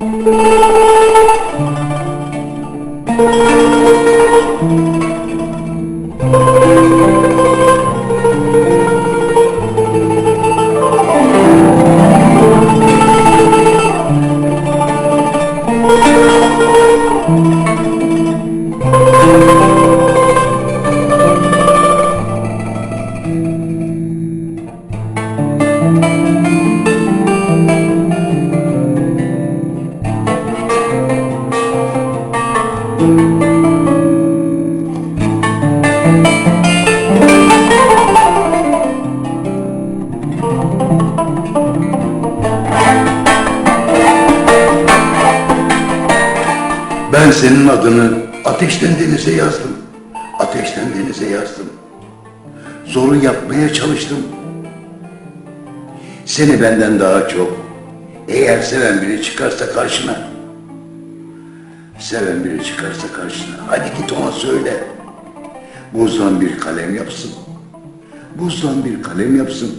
Thank you. Ben senin adını ateşten denize yazdım. Ateşten denize yazdım. Zoru yapmaya çalıştım. Seni benden daha çok eğer seven biri çıkarsa karşına seven biri çıkarsa karşına hadi git ona söyle. Buzdan bir kalem yapsın. Buzdan bir kalem yapsın.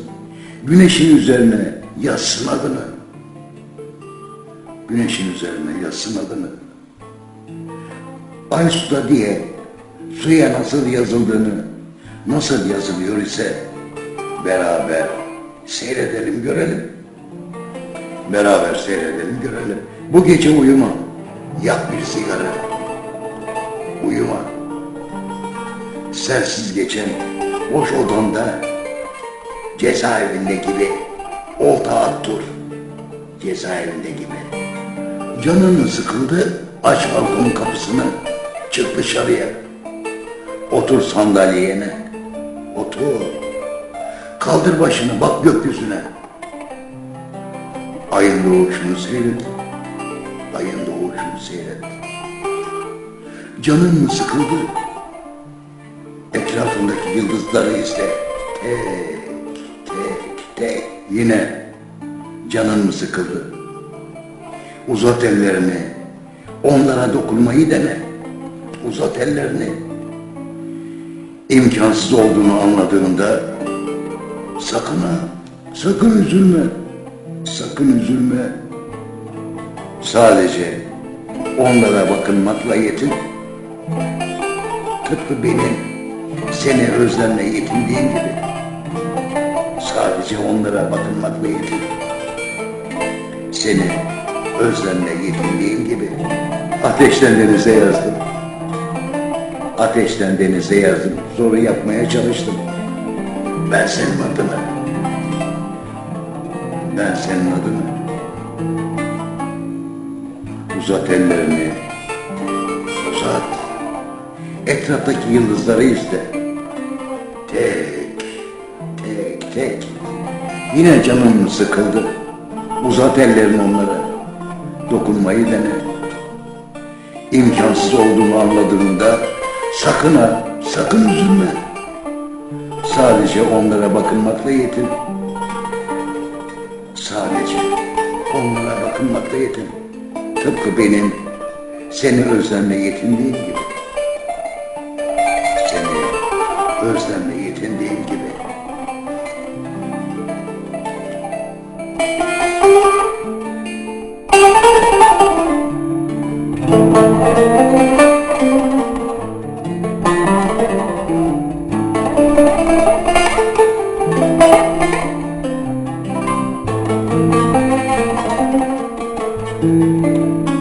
Güneşin üzerine yazsın adını. Güneşin üzerine yazsın adını. Ay suda diye suya nasıl yazıldığını, nasıl yazılıyor ise beraber seyredelim görelim. Beraber seyredelim görelim. Bu gece uyuma. Yak bir sigara. Uyuma. Sensiz geçen boş odanda cezaevinde gibi olta at dur. Cezaevinde gibi. Canın sıkıldı, aç balkonun kapısını, çık dışarıya. Otur sandalyene, otur. Kaldır başını, bak gökyüzüne. Ayın doğuşunu seyret, ayın doğuşunu seyret. Canın mı sıkıldı? Etrafındaki yıldızları izle. Tek, tek, tek. Yine canın mı sıkıldı? Uzat ellerini. Onlara dokunmayı dene. Uzat ellerini. İmkansız olduğunu anladığında sakın ha, sakın üzülme. Sakın üzülme. Sadece onlara bakınmakla yetin. Tıpkı benim seni özlemle yetindiğim gibi. Sadece onlara bakınmakla yetin. Seni özlemle yetindiğim gibi ateşten denize yazdım. Ateşten denize yazdım. Zoru yapmaya çalıştım. Ben senin adına. Ben senin adına. Uzat ellerini. Uzat. Etraftaki yıldızları izle. Tek, tek, tek. Yine canım sıkıldı. Uzat ellerini onlara. Dokunmayı dene. İmkansız olduğunu anladığında sakın ha, sakın üzülme. Sadece onlara bakınmakla yetin. Sadece onlara bakınmakla yetin. Tıpkı benim seni özlemle yetindiğim gibi. Seni özlemle yetindiğim Música